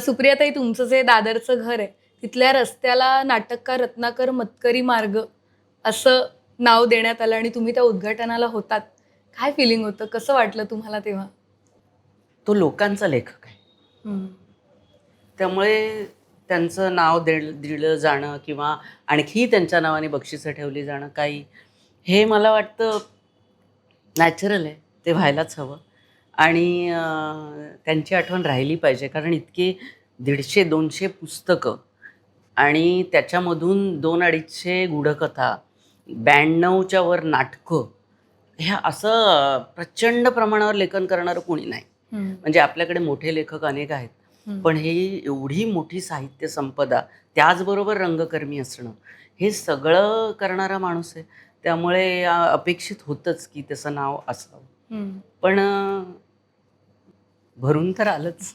सुप्रियाताई तुमचं जे दादरचं घर आहे तिथल्या रस्त्याला नाटककार रत्नाकर मतकरी मार्ग असं नाव देण्यात आलं आणि तुम्ही त्या उद्घाटनाला होतात. काय फिलिंग होतं? कसं वाटलं तुम्हाला तेव्हा? तो लोकांचा लेखक आहे. त्यामुळे त्यांचं नाव दे दिलं जाणं किंवा आणखी त्यांच्या नावाने बक्षिसं ठेवली जाणं काही हे मला वाटतं नॅचरल आहे. ते व्हायलाच हवं. आणि त्यांची आठवण राहिली पाहिजे कारण इतकी दीडशे दोनशे पुस्तकं आणि त्याच्यामधून दोन अडीचशे गूढकथा ब्याण्णवच्या वर नाटकं ह्या असं प्रचंड प्रमाणावर लेखन करणारं कोणी नाही. म्हणजे आपल्याकडे मोठे लेखक अनेक आहेत. पण हे एवढी मोठी साहित्य संपदा त्याचबरोबर रंगकर्मी असणं हे सगळं करणारा माणूस आहे त्यामुळे अपेक्षित होतंच की त्याचं नाव असावं. पण भरून तर आलंच.